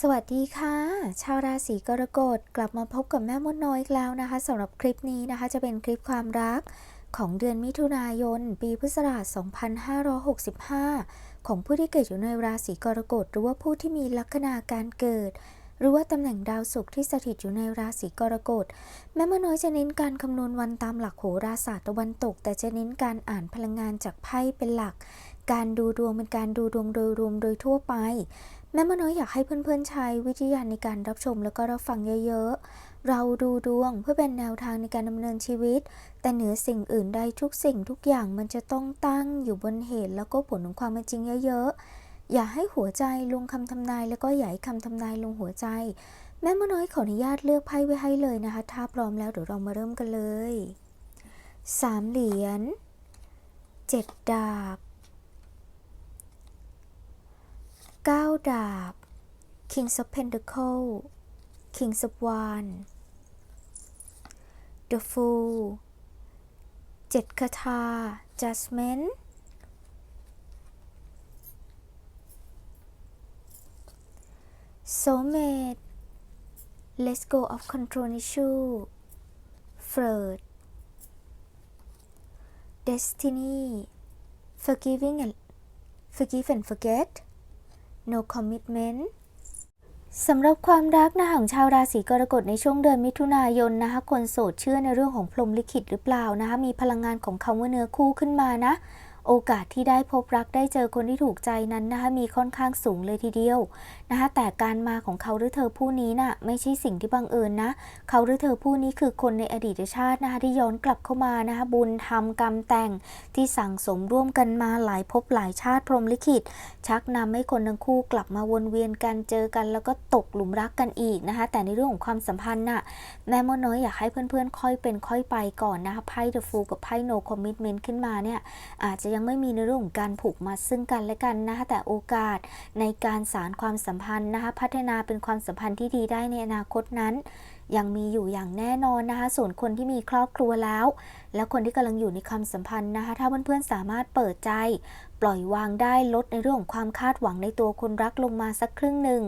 สวัสดีค่ะ ชาวราศีกรกฎกลับมาพบกับแม่มดน้อยอีกแล้วนะคะสำหรับคลิปนี้นะคะจะเป็นคลิปความรักของเดือนมิถุนายน ปีพุทธศักราช 2565 ของผู้ที่เกิดอยู่ในราศีกรกฎหรือว่าผู้ที่มีลัคนาการเกิด หรือว่าตำแหน่งดาวศุกร์ที่สถิตอยู่ในราศีกรกฎแม่มดน้อยจะเน้นการคำนวณวันตามหลักโหราศาสตร์ตะวันตก แต่จะเน้นการอ่านพลังงานจากไพ่เป็นหลัก การดูดวงเป็นการดูดวงโดยรวมโดยทั่วไป แม่มดน้อยอยากให้เพื่อนๆใช้วิทยาณในการรับชมแล้วก็รับฟังเยอะๆ เราดูดวงเพื่อเป็นแนวทางในการดำเนินชีวิต แต่เหนือสิ่งอื่นใดทุกสิ่งทุกอย่างมันจะต้องตั้งอยู่บนเหตุแล้วก็ผลของความเป็นจริงเยอะๆ อย่าให้หัวใจลงคำทำนายแล้วก็อย่าให้คำทำนายลงหัวใจ แม่มดน้อยขออนุญาตเลือกไพ่ไว้ให้เลยนะคะ ถ้าพร้อมแล้วเดี๋ยวเรามาเริ่มกันเลยสามเหรียญเจ็ดดาบ เก้าดาบ Kings of Pentacle Kings of Wand The Fool เจ็ดคาถา Judgment Soulmate Let's go of control issue Flirt Destiny Forgiving and Forgive and forget no commitment สำหรับความรักนะของชาวราศีกรกฎในช่วงเดือนมิถุนายนนะคะคนโสดเชื่อในเรื่องของพรหมลิขิตหรือเปล่านะคะมีพลังงานของคำว่าเนื้อคู่ขึ้นมานะ โอกาสที่ได้พบรักได้เจอคนที่ถูกใจนั้นนะคะมีค่อนข้างสูงเลยทีเดียวนะคะแต่การมาของเขาหรือเธอผู้นี้น่ะไม่ใช่สิ่งที่บังเอิญนะ เขาหรือเธอผู้นี้คือคนในอดีตชาตินะคะที่ย้อนกลับเข้ามานะคะบุญทำกรรมแต่งที่สั่งสมร่วมกันมาหลายภพหลายชาติพรหมลิขิต ชักนำให้คนทั้งคู่กลับมาวนเวียนกันเจอกันแล้วก็ตกหลุมรักกันอีกนะคะแต่ในเรื่องของความสัมพันธ์น่ะแม่มดน้อยอยากให้เพื่อนๆ ค่อยเป็นค่อยไปก่อนนะคะไพ่ The Fool กับไพ่ No Commitment ขึ้นมาเนี่ยอาจจะยังไม่มีในเรื่องของการผูกมัดซึ่งกันและกันนะคะแต่โอกาสในการสารความสัมพันธ์นะคะพัฒนาเป็นความสัมพันธ์ที่ดีได้ในอนาคตนั้น ยังมีอยู่อย่างแน่นอนนะคะ ส่วนคนที่มีครอบครัวแล้ว แล้วคนที่กำลังอยู่ในความสัมพันธ์นะคะ ถ้าเพื่อนๆสามารถเปิดใจ ปล่อยวางได้ลดในเรื่องของความคาดหวังในตัวคนรักลงมาสักครึ่งหนึ่ง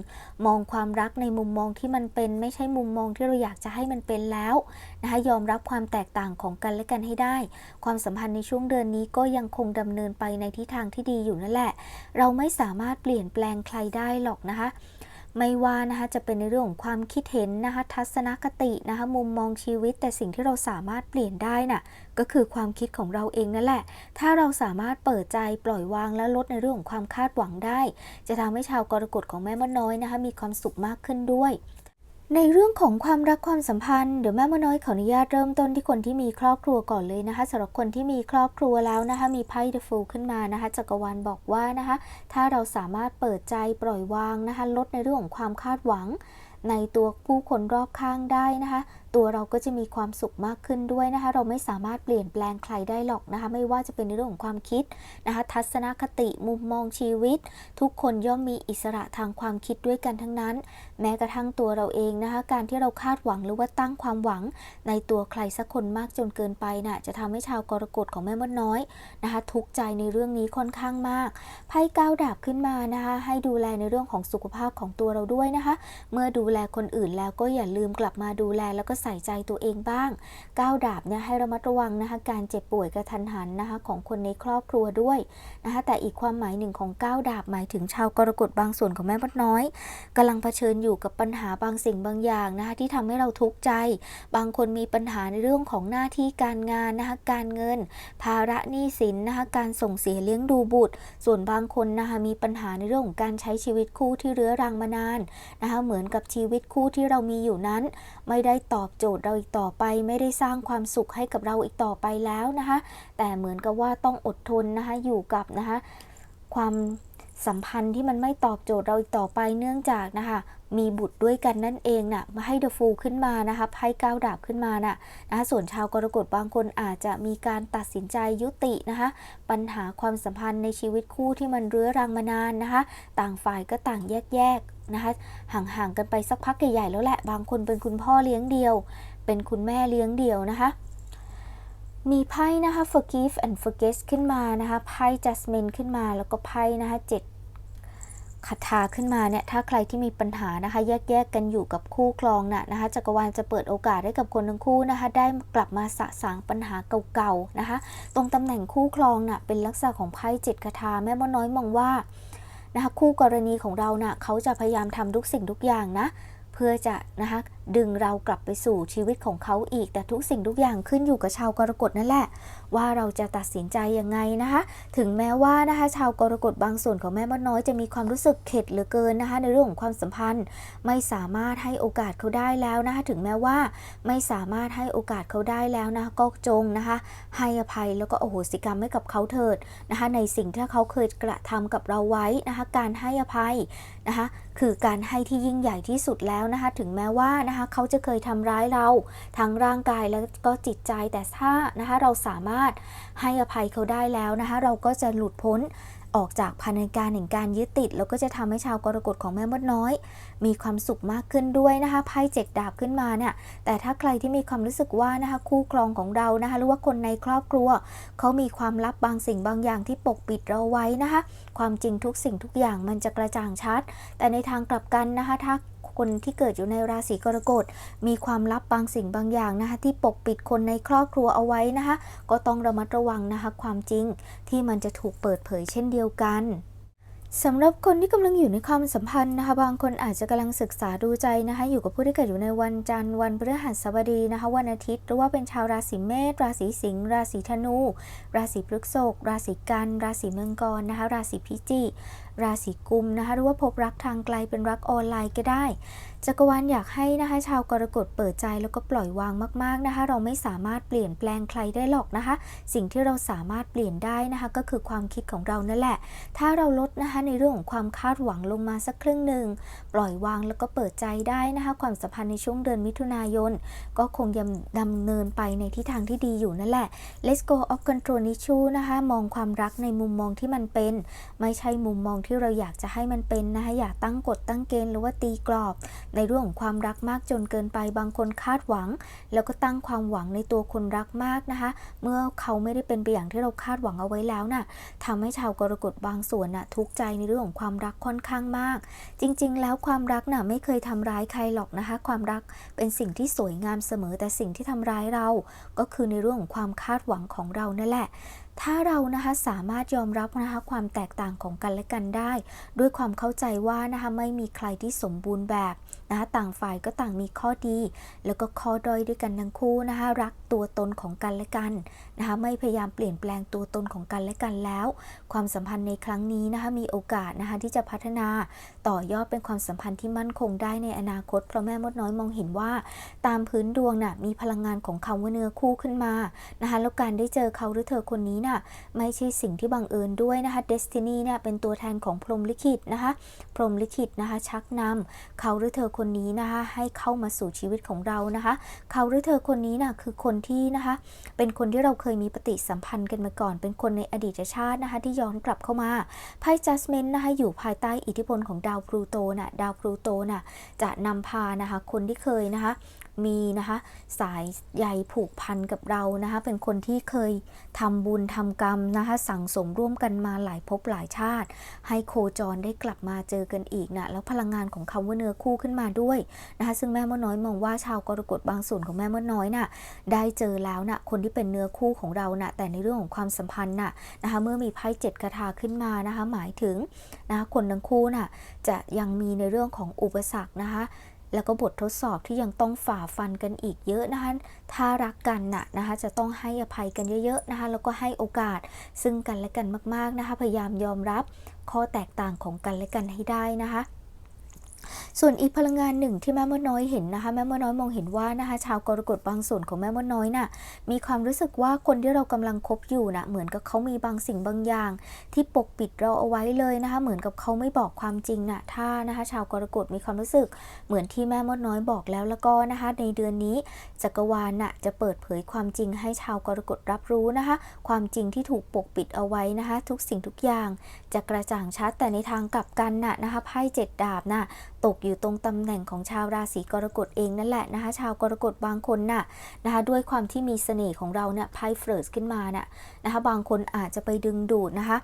มองความรักในมุมมองที่มันเป็น ไม่ใช่มุมมองที่เราอยากจะให้มันเป็นแล้วนะคะยอมรับความแตกต่างของกันและกันให้ได้ ความสัมพันธ์ในช่วงเดือนนี้ก็ยังคงดำเนินไปในทิศทางที่ดีอยู่นั่นแหละ เราไม่สามารถเปลี่ยนแปลงใครได้หรอกนะคะ ไม่ว่านะคะจะเป็นในเรื่องของความคิดเห็นนะคะทัศนคตินะคะมุมมองชีวิต แต่สิ่งที่เราสามารถเปลี่ยนได้น่ะก็คือความคิดของเราเองนั่นแหละ ถ้าเราสามารถเปิดใจปล่อยวางและลดในเรื่องของความคาดหวังได้ จะทำให้ชาวกรกฎของแม่มดน้อยนะคะมีความสุขมากขึ้นด้วย ในเรื่องของความรักความสัมพันธ์เดี๋ยวแม่มน้อยขออนุญาตเริ่มต้นที่คนที่มีครอบครัวก่อนเลยนะคะสำหรับคนที่มีครอบครัวแล้วนะคะมีไพ่ The Fool ขึ้นมานะคะจักรวาลบอกว่านะคะถ้าเราสามารถเปิดใจปล่อยวางนะคะลดในเรื่องของความคาดหวัง ในตัวผู้คนรอบข้างได้นะคะ ตัวเราก็จะมีความสุขมากขึ้นด้วยนะคะ เราไม่สามารถเปลี่ยนแปลงใครได้หรอกนะคะ ไม่ว่าจะเป็นในเรื่องของความคิดนะคะ ทัศนคติมุมมองชีวิต ทุกคนย่อมมีอิสระทางความคิดด้วยกันทั้งนั้น แม้กระทั่งตัวเราเองนะคะ การที่เราคาดหวังหรือว่าตั้งความหวัง ในตัวใครสักคนมากจนเกินไปน่ะจะทำให้ชาวกรกฎของแม่มดน้อยนะคะ ทุกใจในเรื่องนี้ค่อนข้างมากไพ่ก้าวดาบขึ้นมานะคะ ให้ดูแลในเรื่องของสุขภาพของตัวเราด้วยนะคะ เมื่อดูแลคนอื่นแล้วก็อย่าลืมกลับมาดูแลแล้วก็ใส่ใจตัวเองบ้างก้าวดาบเนี่ยให้ระมัดระวังนะคะการเจ็บป่วยกระทันหันนะคะของคนในครอบครัวด้วยนะคะแต่อีกความหมายหนึ่งของก้าวดาบหมายถึงชาวกรกฎบางส่วนของแม่มดน้อยกำลังเผชิญอยู่กับปัญหาบางสิ่งบางอย่างนะคะที่ทำให้เราทุกข์ใจ บางคนมีปัญหาในเรื่องของหน้าที่การงานนะคะการเงิน ภาระหนี้สินนะคะการส่งเสียเลี้ยงดูบุตร ส่วนบางคนนะคะมีปัญหาในเรื่องของการใช้ชีวิตคู่ที่เรื้อรังมานานนะคะเหมือนกับชีวิตคู่ที่เรามีอยู่นั้น ไม่ได้ตอบอบโจทย์เราอีกต่อไป ไม่ได้สร้างความสุขให้กับเราอีกต่อไปแล้วนะคะ แต่เหมือนกับว่าต้องอดทนนะคะอยู่กับนะคะความสัมพันธ์ที่มันไม่ตอบโจทย์เราอีกต่อไปเนื่องจากนะคะมีบุตรด้วยกันนั่นเองน่ะมาให้เดอะฟูขึ้นมานะคะไพ่ก้าวดาบขึ้นมาน่ะนะคะส่วนชาวกรกฎบางคนอาจจะมีการตัดสินใจยุตินะคะปัญหาความสัมพันธ์ในชีวิตคู่ที่มันเรื้อรังมานานนะคะ ต่างฝ่ายก็ต่างแยก นะคะห่างๆกันไปสักพักใหญ่ๆแล้วแหละ บางคนเป็นคุณพ่อเลี้ยงเดียว เป็นคุณแม่เลี้ยงเดียวนะคะ มีไพ่นะคะ forgive and forget ขึ้นมานะคะไพ่ judgment ขึ้นมาแล้วก็ไพ่นะคะเจ็ดคาถาขึ้นมาเนี่ยถ้าใครที่มีปัญหานะคะแยกแยกๆกันอยู่กับคู่ครองน่ะนะคะจักรวาลจะเปิดโอกาสให้กับคนทั้งคู่นะคะ ได้กลับมาสะสางปัญหาเก่าๆนะคะ ตรงตำแหน่งคู่ครองน่ะเป็นลักษณะของไพ่เจ็ดคาถาแม่มดน้อยมองว่า นะคะคู่กรณีของเราน่ะเขาจะพยายามทำทุกสิ่งทุกอย่างนะ เพื่อจะนะคะ ดึงเรากลับไปสู่ชีวิตของเขาอีก แต่ทุกสิ่งทุกอย่างขึ้นอยู่กับชาวกรกฎนั่นแหละ ว่าเราจะตัดสินใจยังไงนะคะ ถึงแม้ว่านะคะชาวกรกฎบางส่วนของแม่มดน้อยจะมีความรู้สึกเข็ดเหลือเกินนะคะ ในเรื่องของความสัมพันธ์ ไม่สามารถให้โอกาสเขาได้แล้วนะคะถึงแม้ว่าไม่สามารถให้โอกาสเขาได้แล้วนะก็จงนะคะให้อภัยแล้วก็โอโหสิกรรมให้กับเขาเถิดนะคะในสิ่งที่เขาเคยกระทำกับเราไว้นะคะการให้อภัยนะคะคือการให้ที่ยิ่งใหญ่ที่สุดแล้วนะคะถึงแม้ว่านะคะเขาจะเคยทำร้ายเราทั้งร่างกายแล้วก็จิตใจแต่ถ้านะคะเราสามารถให้อภัยเขาได้แล้วนะคะเราก็จะหลุดพ้นออกจากพันธการแห่งการยึดติด แล้วก็จะทำให้ชาวกรกฎของแม่มดน้อย มีความสุขมากขึ้นด้วยนะคะไพ่เจ็ดดาบขึ้นมาเนี่ยแต่ถ้าใครที่มีความรู้สึกว่านะคะคู่ครองของเรานะคะหรือว่าคนในครอบครัวเขามีความลับบางสิ่งบางอย่างที่ปกปิดเราไว้นะคะ ความจริงทุกสิ่งทุกอย่างมันจะกระจ่างชัด แต่ในทางกลับกันนะคะถ้า คนที่เกิดอยู่ในราศีกรกฎมีความลับบางสิ่งบางอย่างนะคะที่ปกปิดคนในครอบครัวเอาไว้นะคะ ก็ต้องระมัดระวังนะคะความจริงที่มันจะถูกเปิดเผยเช่นเดียวกัน สำหรับคนที่กำลังอยู่ในความสัมพันธ์นะคะ บางคนอาจจะกำลังศึกษาดูใจนะคะ อยู่กับผู้ที่เกิดอยู่ในวันจันทร์วันพฤหัสบดีนะคะ วันอาทิตย์หรือว่าเป็นชาวราศีเมษราศีสิงห์ราศีธนู ราศีพฤษภราศีกันราศีมังกรนะคะ ราศีพิจิกราศีกุมนะคะหรือว่าพบรักทางไกลเป็นรักออนไลน์ก็ได้ จักรวาลอยากให้นะคะชาวกรกฎเปิดใจแล้วก็ปล่อยวางมากๆนะคะ เราไม่สามารถเปลี่ยนแปลงใครได้หรอกนะคะ สิ่งที่เราสามารถเปลี่ยนได้นะคะ ก็คือความคิดของเรานั่นแหละ ถ้าเราลดนะคะในเรื่องของความคาดหวังลงมาสักครึ่งหนึ่งปล่อยวางแล้วก็เปิดใจได้นะคะ ความสัมพันธ์ในช่วงเดือนมิถุนายน ก็คงยังดำเนินไปในทิศทางที่ดีอยู่นั่นแหละ Let's go off control issue นะคะ มองความรักในมุมมองที่มันเป็น ไม่ใช่มุมมองที่เราอยากจะให้มันเป็นนะคะอย่าตั้งกฎตั้งเกณฑ์หรือว่าตีกรอบในเรื่องของความรักมากจนเกินไปบางคนคาดหวัง แล้วก็ตั้งความหวังในตัวคนรักมากนะคะ เมื่อเขาไม่ได้เป็นไปอย่างที่เราคาดหวังเอาไว้แล้วน่ะทำให้ชาวกรกฎบางส่วนน่ะทุกข์ใจในเรื่องของความรักค่อนข้างมาก จริง ๆ แล้วความรักน่ะไม่เคยทำร้ายใครหรอกนะคะ ความรักเป็นสิ่งที่สวยงามเสมอแต่สิ่งที่ทำร้ายเรา ก็คือในเรื่องของความคาดหวังของเรานั่นแหละ ถ้าเรานะคะสามารถยอมรับนะคะความแตกต่างของกันและกันได้ ด้วยความเข้าใจว่านะคะไม่มีใครที่สมบูรณ์แบบนะคะต่างฝ่ายก็ต่างมีข้อดี แล้วก็ข้อด้อยด้วยกันทั้งคู่นะคะรักตัวตนของกันและกันนะคะไม่พยายามเปลี่ยนแปลงตัวตนของกันและกันแล้ว ความสัมพันธ์ในครั้งนี้นะคะมีโอกาสนะคะที่จะพัฒนาต่อยอดเป็นความสัมพันธ์ที่มั่นคงได้ในอนาคตเพราะแม่มดน้อยมองเห็นว่า ตามพื้นดวงน่ะมีพลังงานของคำว่าเนื้อคู่ขึ้นมานะคะแล้วการได้เจอเขาหรือเธอคนนี้น่ะไม่ใช่สิ่งที่บังเอิญด้วยนะคะ Destiny เนี่ยเป็นตัวแทนของพรหมลิขิตนะคะพรหมลิขิตนะคะชักนำเขาหรือเธอคนนี้นะคะให้เข้ามาสู่ชีวิตของเรานะคะ เขาหรือเธอคนนี้น่ะคือคนที่นะคะเป็นคนที่เราเคยมีปฏิสัมพันธ์กันมาก่อน เป็นคนในอดีตชาตินะคะที่ย้อนกลับเข้ามาไพ่ Judgment นะคะอยู่ภายใต้อิทธิพลของดาวพลูโตน่ะดาวพลูโตน่ะจะนำพานะคะคนที่เคยนะคะ มีนะคะสายใยผูกพันกับเรานะคะเป็นคนที่เคยทำบุญทำกรรมนะคะสั่งสมร่วมกันมาหลายภพหลายชาติ ให้โคจรได้กลับมาเจอกันอีกนะแล้วพลังงานของคำว่าเนื้อคู่ขึ้นมาด้วยนะคะซึ่งแม่มดน้อยมองว่าชาวกรกฎบางส่วนของแม่มดน้อยน่ะได้เจอแล้วนะคนที่เป็นเนื้อคู่ของเรานะแต่ในเรื่องของความสัมพันธ์น่ะนะคะเมื่อมีไพ่เจ็ดคาถาขึ้นมานะคะหมายถึงนะคะคนทั้งคู่น่ะจะยังมีในเรื่องของอุปสรรคนะคะ แล้วก็บททดสอบที่ยังต้องฝ่าฟันกันอีกเยอะนะคะ ถ้ารักกันน่ะนะคะ จะต้องให้อภัยกันเยอะๆนะคะ แล้วก็ให้โอกาสซึ่งกันและกันมากๆนะคะ พยายามยอมรับข้อแตกต่างของกันและกันให้ได้นะคะ ส่วนอีกพลังงานหนึ่งที่แม่มดน้อยเห็นนะคะ แม่มดน้อยมองเห็นว่านะคะชาวกรกฎบางส่วนของแม่มดน้อยน่ะมีความรู้สึกว่าคนที่เรากำลังคบอยู่น่ะเหมือนกับเขามีบางสิ่งบางอย่าง ที่ปกปิดเราเอาไว้เลยนะคะ เหมือนกับเขาไม่บอกความจริงน่ะถ้านะคะ ชาวกรกฎมีความรู้สึก เหมือนที่แม่มดน้อยบอกแล้วแล้วก็นะคะ ในเดือนนี้จักรวาลน่ะจะเปิดเผยความจริงให้ชาวกรกฎรับรู้นะคะ ความจริงที่ถูกปกปิดเอาไว้นะคะ ทุกสิ่งทุกอย่างจะกระจ่างชัดแต่ในทางกลับกันน่ะนะคะไพ่เจ็ดดาบน่ะตกอยู่ตรงตำแหน่งของชาวราศีกรกฎเองนั่นแหละนะคะ ชาวกรกฎบางคนน่ะนะคะด้วยความที่มีเสน่ห์ของเราเนี่ยไพ่เฟิร์สขึ้นมาน่ะนะคะบางคนอาจจะไปดึงดูดนะคะ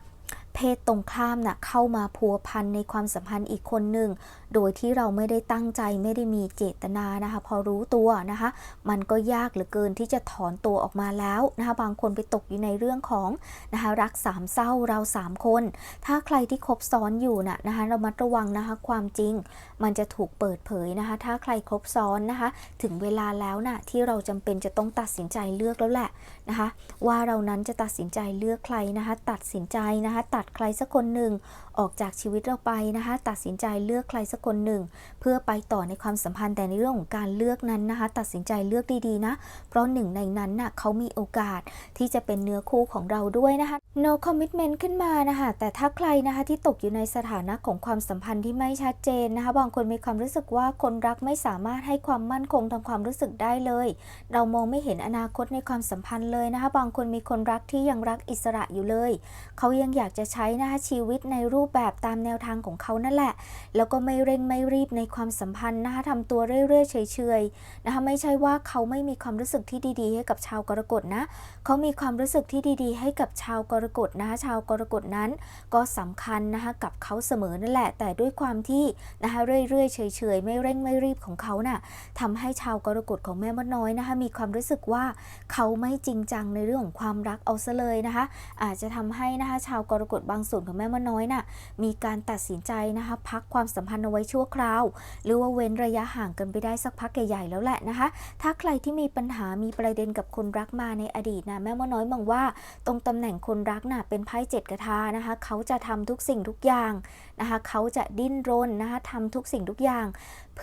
ศตรงข้ามน่ะเข้ามาพัวพันในความสัมพันธ์อีกคนหนึ่ง โดยที่เราไม่ได้ตั้งใจไม่ได้มีเจตนานะคะ พอรู้ตัวนะคะ มันก็ยากเหลือเกินที่จะถอนตัวออกมาแล้วนะคะ บางคนไปตกอยู่ในเรื่องของนะคะรักสามเศร้าเราสามคน ถ้าใครที่คบซ้อนอยู่น่ะนะคะเรามัดระวังนะคะความจริง มันจะถูกเปิดเผยนะคะ ถ้าใครคบซ้อนนะคะ ถึงเวลาแล้วน่ะที่เราจำเป็นจะต้องตัดสินใจเลือกแล้วแหละนะคะ ว่าเรานั้นจะตัดสินใจเลือกใครนะคะ ตัดสินใจนะคะ ตัดใครสักคนหนึ่งออกจากชีวิตเราไปนะคะ ตัดสินใจเลือกใครสักคนหนึ่ง เพื่อไปต่อในความสัมพันธ์แต่ในเรื่องของการเลือกนั้นนะคะ ตัดสินใจเลือกดีๆนะ เพราะหนึ่งในนั้นน่ะเขามีโอกาสที่จะเป็นเนื้อคู่ของเราด้วยนะคะ no commitment ขึ้นมานะคะ แต่ถ้าใครนะคะที่ตกอยู่ในสถานะของความสัมพันธ์ที่ไม่ชัดเจนนะคะ บางคนมีความรู้สึกว่าคนรักไม่สามารถให้ความมั่นคงทางความรู้สึกได้เลย เรามองไม่เห็นอนาคตในความสัมพันธ์เลยนะคะ บางคนมีคนรักที่ยังรักอิสระอยู่เลย เขายังอยากจะใช้นะคะชีวิตในรูปแบบตามแนวทางของเขานั่นแหละ แล้วก็ไม่เร่งไม่รีบในความสัมพันธ์นะคะทำตัวเรื่อยๆเฉยๆนะคะไม่ใช่ว่าเขาไม่มีความรู้สึกที่ดีๆ ให้กับชาวกรกฎนะ เขามีความรู้สึกที่ดีๆ ให้กับชาวกรกฎนะคะชาวกรกฎนั้น ก็สำคัญนะคะกับเขาเสมอนั่นแหละ แต่ด้วยความที่นะคะเรื่อยๆเฉยๆไม่เร่งไม่รีบของเขาน่ะทำให้ชาวกรกฎของแม่มดน้อยนะคะมีความรู้สึกว่าเขาไม่จริงจังในเรื่องของความรักเอาซะเลยนะคะ อาจจะทำให้นะคะชาวกรกฎบางส่วนของแม่มดน้อยน่ะมีการตัดสินใจนะคะพักความสัมพันธ์เอาไว้ชั่วคราว หรือว่าเว้นระยะห่างกันไปได้สักพักใหญ่ๆแล้วแหละนะคะ ถ้าใครที่มีปัญหามีประเด็นกับคนรักมาในอดีตนะแม่มอน้อยมองว่า ตรงตำแหน่งคนรักน่ะเป็นไพ่เจ็ดกระทานะคะเขาจะทำทุกสิ่งทุกอย่างนะคะเขาจะดิ้นรนนะคะทำทุกสิ่งทุกอย่าง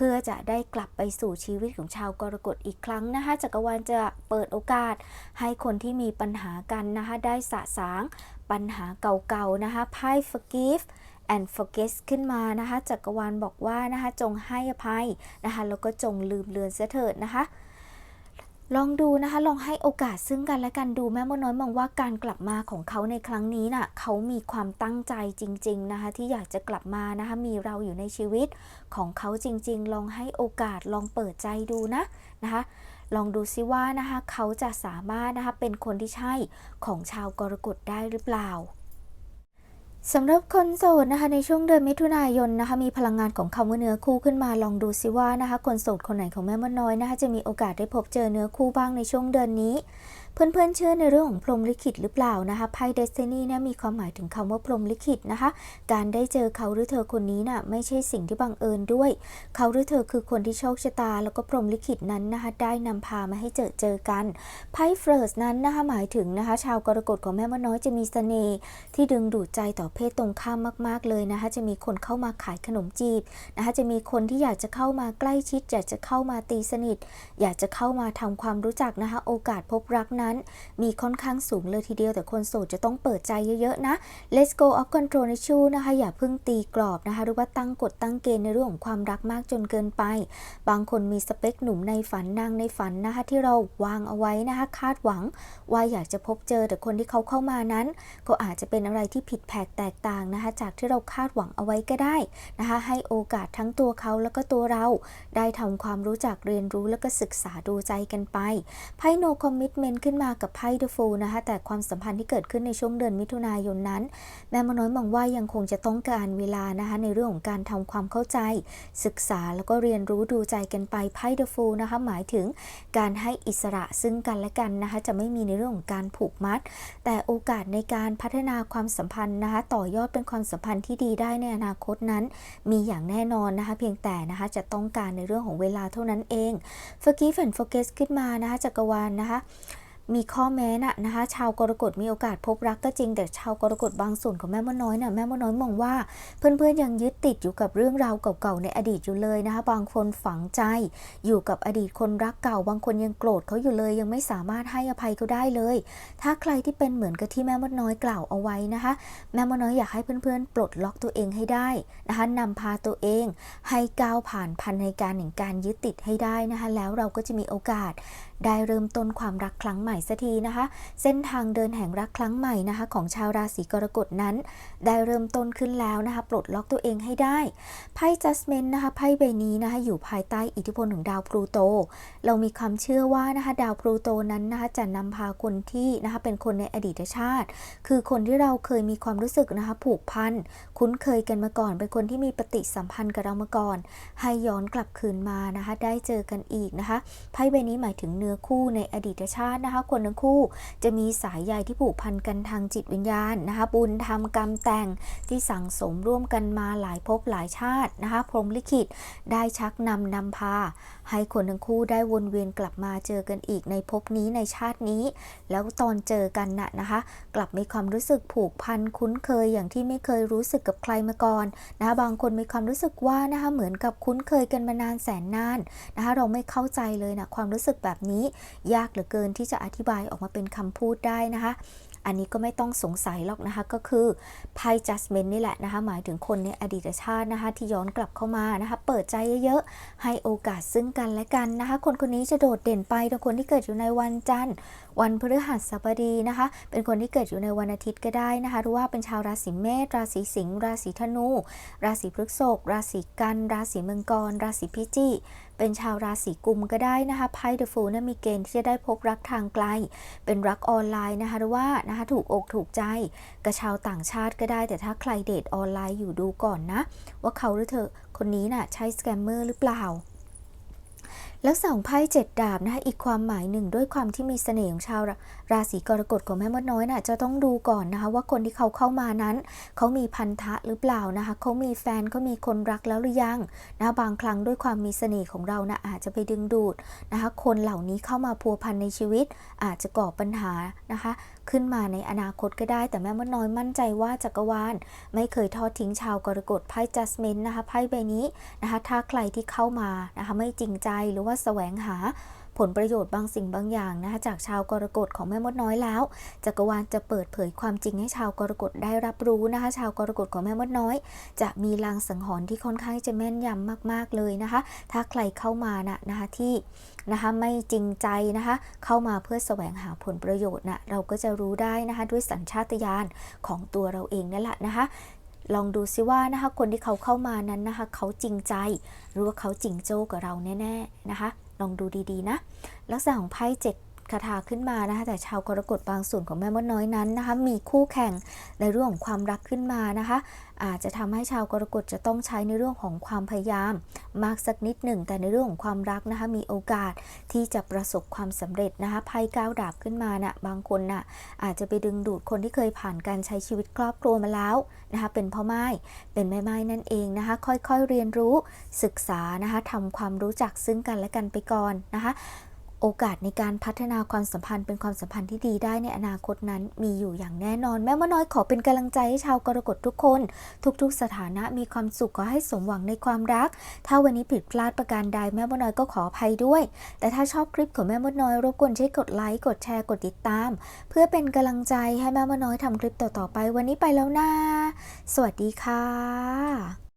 พื่อจะได้กลับไปสู่ชีวิตของชาวกรกฎอีกครั้งนะคะจักรวาลจะเปิดโอกาสให้คนที่มีปัญหากันนะคะได้สะสางปัญหาเก่าๆนะคะไพ่ forgive and forget ขึ้นมานะคะจักรวาลบอกว่านะคะจงให้อภัยนะคะแล้วก็จงลืมเลือนเสียเถิดนะคะ ลองดูนะคะ ลองให้โอกาสซึ่งกันและกันดูแม่มดน้อยมองว่าการกลับมาของเขาในครั้งนี้น่ะเขามีความตั้งใจจริง ๆนะคะ ที่อยากจะกลับมานะคะ มีเราอยู่ในชีวิตของเขาจริง ๆ ลองให้โอกาสลองเปิดใจดูนะนะคะลองดูซิว่านะคะเขาจะสามารถนะคะเป็นคนที่ใช่ของชาวกรกฎได้หรือเปล่า สำหรับคนโสดนะคะในช่วงเดือนมิถุนายนนะคะมีพลังงานของคำว่าเนื้อคู่ขึ้นมาลองดูซิว่านะคะคนโสดคนไหนของแม่มดน้อยนะคะจะมีโอกาสได้พบเจอเนื้อคู่บ้างในช่วงเดือนนี้เพื่อนๆเชื่อในเรื่องของพรหมลิขิตหรือเปล่านะคะไพ่เดสตินีเนี่ยมีความหมายถึงคำว่าพรหมลิขิตนะคะ การได้เจอเขาหรือเธอคนนี้น่ะไม่ใช่สิ่งที่บังเอิญด้วย เขาหรือเธอคือคนที่โชคชะตา แล้วก็พรหมลิขิตนั้นนะคะได้นำพามาให้เจอเจอกันไพ่เฟิร์สนั้นนะคะหมายถึงนะคะชาวกรกฎของแม่มดน้อยจะมีเสน่ห์ที่ดึงดูดใจต่อเพศตรงข้ามมาก ๆ เลยนะคะจะมีคนเข้ามาขายขนมจีบนะคะจะมีคนที่อยากจะเข้ามาใกล้ชิด อยากจะเข้ามาตีสนิท อยากจะเข้ามาทำความรู้จักนะคะโอกาสพบรักนั้นมีค่อนข้างสูงเลยทีเดียวแต่คนโสดจะต้องเปิดใจเยอะๆนะ Let's go off control ในชูนะคะ อย่าเพิ่งตีกรอบนะคะ หรือว่าตั้งกฎตั้งเกณฑ์ในเรื่องของความรักมากจนเกินไป บางคนมีสเปคหนุ่มในฝันนางในฝันนะคะ ที่เราวางเอาไว้นะคะ คาดหวัง ว่าอยากจะพบเจอแต่คนที่เขาเข้ามานั้น ก็อาจจะเป็นอะไรที่ผิดแผกแตกต่างนะคะ จากที่เราคาดหวังเอาไว้ก็ได้นะคะ ให้โอกาสทั้งตัวเขาแล้วก็ตัวเราได้ทำความรู้จักเรียนรู้แล้วก็ศึกษาดูใจกันไปไพ่ no commitment ขึ้นมากับไพ่ the fool นะคะ แต่ความสัมพันธ์ที่เกิดขึ้นในช่วงเดือนมิถุนายนนั้น แม่มน้อยมองว่ายังคงจะต้องการเวลานะคะในเรื่องของการทำความเข้าใจ ศึกษาแล้วก็เรียนรู้ดูใจกันไปไพ่ the fool นะคะหมายถึงการให้อิสระซึ่งกันและกันนะคะจะไม่มีในเรื่องของการผูกมัด แต่โอกาสในการพัฒนาความสัมพันธ์นะคะต่อยอดเป็นความสัมพันธ์ที่ดีได้ในอนาคตนั้น มีอย่างแน่นอนนะคะเพียงแต่นะคะจะต้องการในเรื่องของเวลาเท่านั้นเอง forgive and forget ขึ้นมานะคะจักรวาลนะคะ มีข้อแม้น่ะนะคะ ชาวกรกฎมีโอกาสพบรักก็จริง แต่ชาวกรกฎบางส่วนของแม่มดน้อยน่ะแม่มดน้อยมองว่า เพื่อนๆยังยึดติดอยู่กับเรื่องราวเก่าๆในอดีตอยู่เลยนะคะ บางคนฝังใจอยู่กับอดีตคนรักเก่า บางคนยังโกรธเขาอยู่เลย ยังไม่สามารถให้อภัยเขาได้เลย ถ้าใครที่เป็นเหมือนกับที่แม่มดน้อยกล่าวเอาไว้นะคะ แม่มดน้อยอยากให้เพื่อนๆ ปลดล็อกตัวเองให้ได้นะคะนำพาตัวเอง ให้ก้าวผ่านพันในการแห่งการยึดติดให้ได้นะคะ แล้วเราก็จะมีโอกาส ได้เริ่มต้นความรักครั้งใหม่สักทีนะคะ เส้นทางเดินแห่งรักครั้งใหม่นะคะ ของชาวราศีกรกฎนั้น ได้เริ่มต้นขึ้นแล้วนะคะ ปลดล็อกตัวเองให้ได้ไพ่จัสเมนนะคะไพ่ใบนี้นะคะ อยู่ภายใต้อิทธิพลของดาวพลูโต เรามีความเชื่อว่านะคะ ดาวพลูโตนั้นนะคะจะนำพาคนที่นะคะเป็นคนในอดีตชาติ คือคนที่เราเคยมีความรู้สึกนะคะผูกพันคุ้นเคยกันมาก่อนเป็นคนที่มีปฏิสัมพันธ์กับเรามาก่อน ให้ย้อนกลับคืนมานะคะ ได้เจอกันอีกนะคะไพ่ใบนี้หมายถึงเนื้อคู่ในอดีตชาตินะคะ คนทั้งคู่จะมีสายใยที่ผูกพันกันทางจิตวิญญาณนะคะ บุญธรรมกรรมแต่งที่สั่งสมร่วมกันมาหลายภพหลายชาตินะคะ พรหมลิขิตได้ชักนำนำพา ให้คนทั้งคู่ได้วนเวียนกลับมาเจอกันอีกในภพนี้ในชาตินี้ แล้วตอนเจอกันน่ะนะคะ กลับมีความรู้สึกผูกพันคุ้นเคยอย่างที่ไม่เคยรู้สึกกับใครมาก่อนนะคะบางคนมีความรู้สึกว่านะคะเหมือนกับคุ้นเคยกันมานานแสนนานนะคะเราไม่เข้าใจเลยนะความรู้สึกแบบนี้ยากเหลือเกินที่จะอธิบายออกมาเป็นคำพูดได้นะคะ อันนี้ก็ไม่ต้องสงสัยหรอกนะคะก็คือไพ่ judgment นี่แหละนะคะหมายถึงคนในอดีตชาตินะคะที่ย้อนกลับเข้ามานะคะเปิดใจเยอะๆให้โอกาสซึ่งกันและกันนะคะ คนคนนี้จะโดดเด่นไปแต่คนที่เกิดอยู่ในวันจันทร์วันพฤหัสบดีนะคะ เป็นคนที่เกิดอยู่ในวันอาทิตย์ก็ได้นะคะหรือว่าเป็นชาวราศีเมษราศีสิงห์ราศีธนู ราศีพฤษภราศีกัน ราศีมังกร ราศีพิจิกเป็นชาวราศีกุมก็ได้นะคะไพ่เดอะฟูนี่ยมีเกณฑ์ที่จะได้พบรักทางไกล เป็นรักออนไลน์นะคะหรือว่านะคะถูกอกถูกใจกับชาวต่างชาติก็ได้ แต่ถ้าใครเดทออนไลน์อยู่ดูก่อนนะ ว่าเขาหรือเธอคนนี้น่ะใช่สแกมเมอร์หรือเปล่า แล้วสองไพ่เจ็ดดาบนะคะอีกความหมายหนึ่งด้วยความที่มีเสน่ห์ของชาวราราศีกรกฎของแม่มดน้อยน่ะจะต้องดูก่อนนะคะว่าคนที่เขาเข้ามานั้น เขามีพันธะหรือเปล่านะคะเขามีแฟนเขามีคนรักแล้วหรือยังนะะบางครั้งด้วยความมีเสน่ห์ของเรานะอาจจะไปดึงดูดนะคะคนเหล่านี้เข้ามาพัวพันในชีวิต อาจจะก่อปัญหานะคะ ขึ้นมาในอนาคตก็ได้ แต่แม่มดน้อยมั่นใจว่าจักรวาลไม่เคยทอดทิ้งชาวกรกฎไพ่จัสเมนนะคะไพ่ใบนี้นะคะถ้าใครที่เข้ามานะคะไม่จริงใจหรือว่าแสวงหา ผลประโยชน์บางสิ่งบางอย่างนะคะจากชาวกรกฎของแม่มดน้อยแล้วจักรวาลจะเปิดเผยความจริงให้ชาวกรกฎได้รับรู้นะคะ ชาวกรกฎของแม่มดน้อย จะมีลางสังหรณ์ที่ค่อนข้างจะแม่นยำมาก ๆเลยนะคะ ถ้าใครเข้ามานะนะคะที่นะคะไม่จริงใจนะคะ เข้ามาเพื่อแสวงหาผลประโยชน์นะเราก็จะรู้ได้นะคะด้วยสัญชาตญาณของตัวเราเองนั่นแหละนะคะลองดูซิว่านะคะคนที่เขาเข้ามานั้นนะคะ เขาจริงใจ หรือว่าเขาจริงโจ้กับเราแน่ ๆ นะคะ ลองดูดีๆนะ ลักษณะของไพ่เจ็ด คาถาขึ้นมานะคะแต่ชาวกรกฎบางส่วนของแม่มดน้อยนั้นนะคะมีคู่แข่งในเรื่องของความรักขึ้นมานะคะ อาจจะทำให้ชาวกรกฎจะต้องใช้ในเรื่องของความพยายาม มากสักนิดหนึ่ง แต่ในเรื่องของความรักนะคะมีโอกาสที่จะประสบความสำเร็จนะคะไพ่ก้าวดาบขึ้นมานะ่ะบางคนน่ะอาจจะไปดึงดูดคนที่เคยผ่านการใช้ชีวิตครอบครัวมาแล้วนะคะเป็นพ่อไม้เป็นแม่ไม้นั่นเองนะคะค่อยๆเรียนรู้ศึกษานะคะทำความรู้จักซึ่งกันและกันไปก่อนนะคะ โอกาสในการพัฒนาความสัมพันธ์เป็นความสัมพันธ์ที่ดีได้ในอนาคตนั้นมีอยู่อย่างแน่นอน แม่มดน้อยขอเป็นกำลังใจให้ชาวกรกฎทุกคน ทุกๆ สถานะมีความสุขขอให้สมหวังในความรัก ถ้าวันนี้ผิดพลาดประการใดแม่มดน้อยก็ขออภัยด้วย แต่ถ้าชอบคลิปของแม่มดน้อยรบกวนช่วยกดไลค์กดแชร์กดติดตาม เพื่อเป็นกำลังใจให้แม่มดน้อยทำคลิปต่อๆไป วันนี้ไปแล้วนะสวัสดีค่ะ